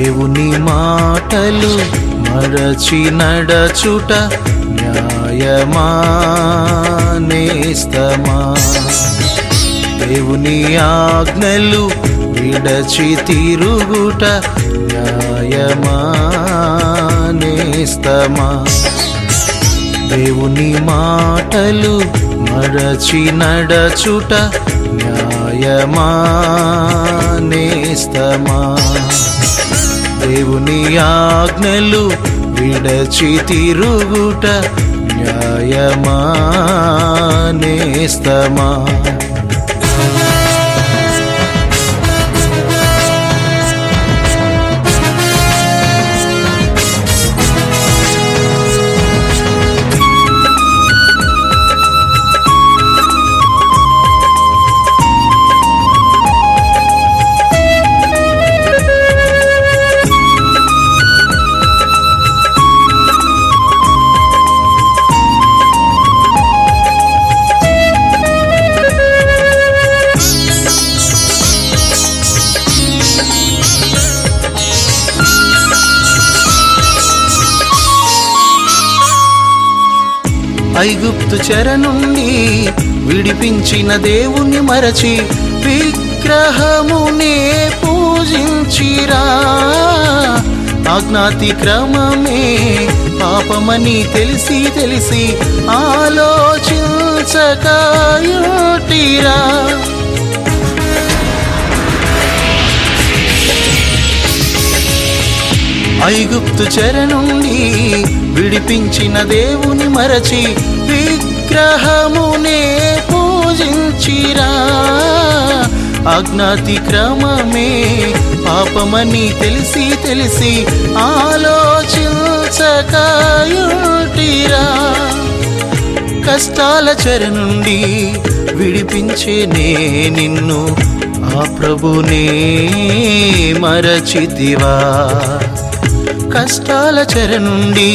దేవుని మాటలు మరచి నడచుట న్యాయమా నేస్తమా దేవుని ఆజ్ఞలు విడచి తిరుగుట న్యాయమా నేస్తమా దేవుని మాటలు మరచి నడచుట న్యాయమా నేస్తమా దేవుని ఆజ్ఞలు విడచి తిరుగుట న్యాయమా నేస్తమా ఐగుప్తు చెర నుండి విడిపించిన దేవుని మరచి విగ్రహమునే పూజించిరా. ఆజ్ఞాతిక్రమమే పాపమని తెలిసి తెలిసి ఆలోచించకాయుటిరా ఐగుప్తు చెర నుండి విడిపించిన దేవుని మరచి విగ్రహమునే పూజించిరా. అజ్ఞాతిక్రమమే పాపమని తెలిసి తెలిసి ఆలోచించకాయుటిరా. కష్టాల చెర నుండి విడిపించే నే నిన్ను ఆ ప్రభునే మరచితివా. కష్టాల చెర నుండి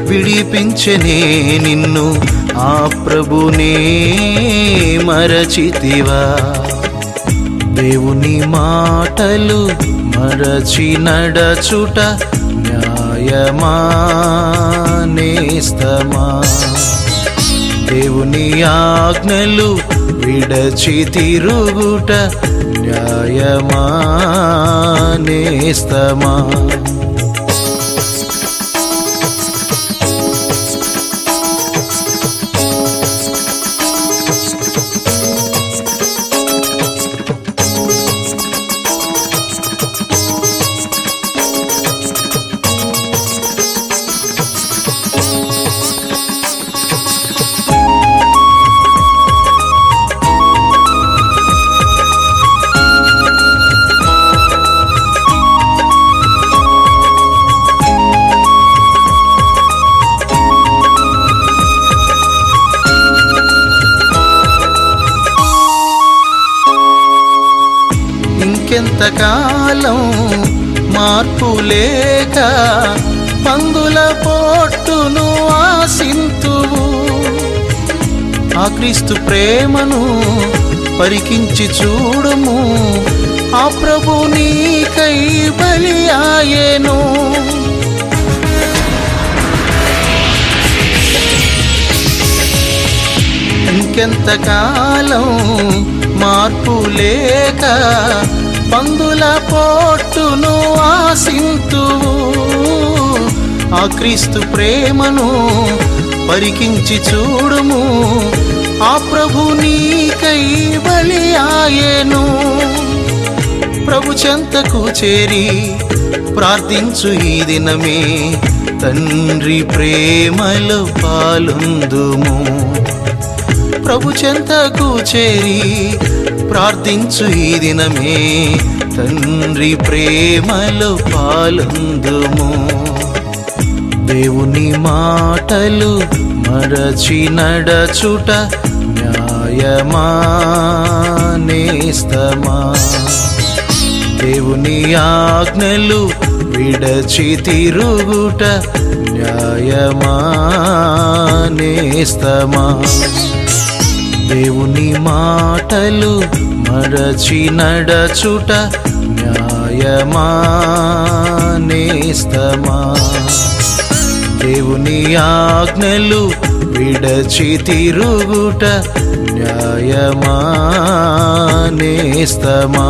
విడిపించనే నిన్ను. ఆ ప్రభునే మరచితివా. దేవుని మాటలు మరచి నడచుట న్యాయమా నేస్తమా దేవుని ఆజ్ఞలు విడచి తిరుగుట న్యాయమా నేస్తమా జీవితకాలం మార్పు లేక పందుల పొట్టును ఆశింతువు. ఆ క్రీస్తు ప్రేమను పరికించి చూడుము. ఆ ప్రభు నీకై బలి ఆయను. ఇంకెంతకాలం మార్పు లేక పందుల పోట్టును ఆసింతువు ఆ క్రీస్తు ప్రేమను పరికించి చూడుము. ఆ ప్రభు నీకై బలి ఆయను. ప్రభు చెంతకు చేరి ప్రార్థించు ఈ దినమే. తండ్రి ప్రేమలో పాలుందుము. ప్రభు చెంతకు చేరి ప్రార్థించు ఈ దినమే. తండ్రి ప్రేమలో పాలుందుము. దేవుని మాటలు మరచి నడచుట న్యాయమా నేస్తమా దేవుని ఆజ్ఞలు విడచి తిరుగుట న్యాయమా నేస్తమా దేవుని మాటలు మరచి నడచుట న్యాయ న్యాయమా నేస్తమా దేవుని ఆజ్ఞలు విడచి తిరుగుట న్యాయమా నేస్తమా